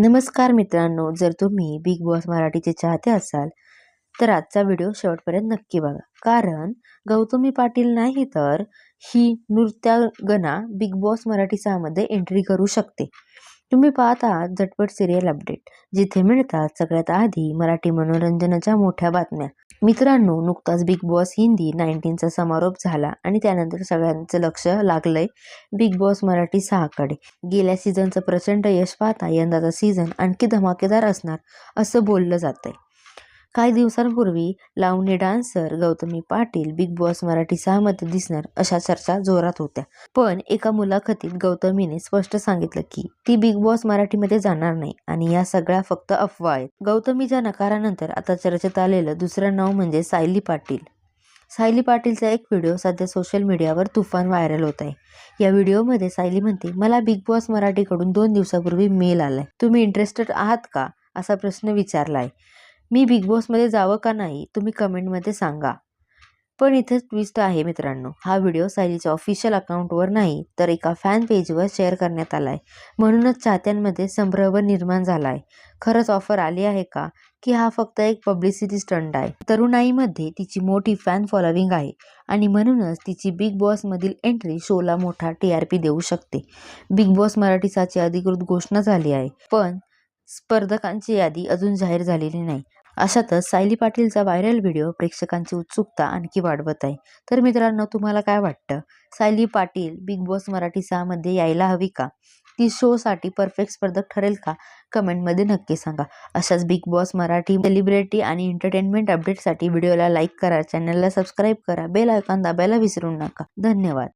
नमस्कार मित्रांनो जर तुम्ही बिग बॉस मराठीचे चाहते असाल तर आजचा व्हिडिओ शेवटपर्यंत नक्की बघा. कारण गौतमी पाटील नाही तर ही नृत्यांगना बिग बॉस मराठी सहामध्ये एंट्री करू शकते. तुम्ही पाहत आहात झटपट सिरियल अपडेट जिथे मिळतात सगळ्यात आधी मराठी मनोरंजनाच्या मोठ्या बातम्या. मित्रांनो नुकताच बिग बॉस हिंदी नाईन्टीनचा समारोप झाला आणि त्यानंतर सगळ्यांचं लक्ष लागलंय बिग बॉस मराठी सहाकडे. गेल्या सीझनचं प्रचंड यश पाहता यंदाचा सीझन आणखी धमाकेदार असणार असं बोललं जातंय. काही दिवसांपूर्वी Lavani dancer Gautami Patil Big Boss Marathi सहामध्ये दिसणार अशा चर्चा जोरात होत्या. पण एका मुलाखतीत गौतमीने स्पष्ट सांगितलं की ती बिग बॉस मराठीमध्ये जाणार नाही आणि या सगळ्या फक्त अफवा आहेत. गौतमीच्या नकारानंतर आता चर्चेत आलेलं दुसरं नाव म्हणजे सायली पाटील. सायली पाटीलचा एक व्हिडिओ सध्या सोशल मीडियावर तुफान व्हायरल होत आहे. या व्हिडिओमध्ये सायली म्हणते मला बिग बॉस मराठीकडून दोन दिवसापूर्वी मेल आलाय. तुम्ही इंटरेस्टेड आहात का? असा प्रश्न विचारला आहे मी बिग बॉसमध्ये जावं का नाही तुम्ही कमेंटमध्ये सांगा. पण इथे ट्विस्ट आहे मित्रांनो हा व्हिडिओ सायलीच्या ऑफिशियल अकाउंटवर नाही तर एका फॅन पेजवर शेअर करण्यात आला आहे म्हणूनच चाहत्यांमध्ये संभ्रम निर्माण झाला आहे खरंच ऑफर आली आहे का? की हा फक्त एक पब्लिसिटी स्टंट आहे. तरुणाईमध्ये तिची मोठी फॅन फॉलोविंग आहे आणि म्हणूनच तिची बिग बॉसमधील एंट्री शोला मोठा टी आर पी देऊ शकते. बिग बॉस मराठीसाची अधिकृत घोषणा झाली आहे. पण स्पर्धकांची यादी अजून जाहीर झालेली नाही. अशातच सायली पाटीलचा व्हायरल व्हिडिओ प्रेक्षकांची उत्सुकता आणखी वाढवत आहे. तर मित्रांनो तुम्हाला काय वाटतं? सायली पाटील बिग बॉस मराठी सहामध्ये यायला हवी का? ती शोसाठी परफेक्ट स्पर्धक ठरेल का? कमेंटमध्ये नक्की सांगा. अशाच बिग बॉस मराठी सेलिब्रिटी आणि एंटरटेनमेंट अपडेटसाठी व्हिडिओला लाईक करा चॅनलला सबस्क्राईब करा बेल आयकॉन दाबायला विसरू नका. धन्यवाद.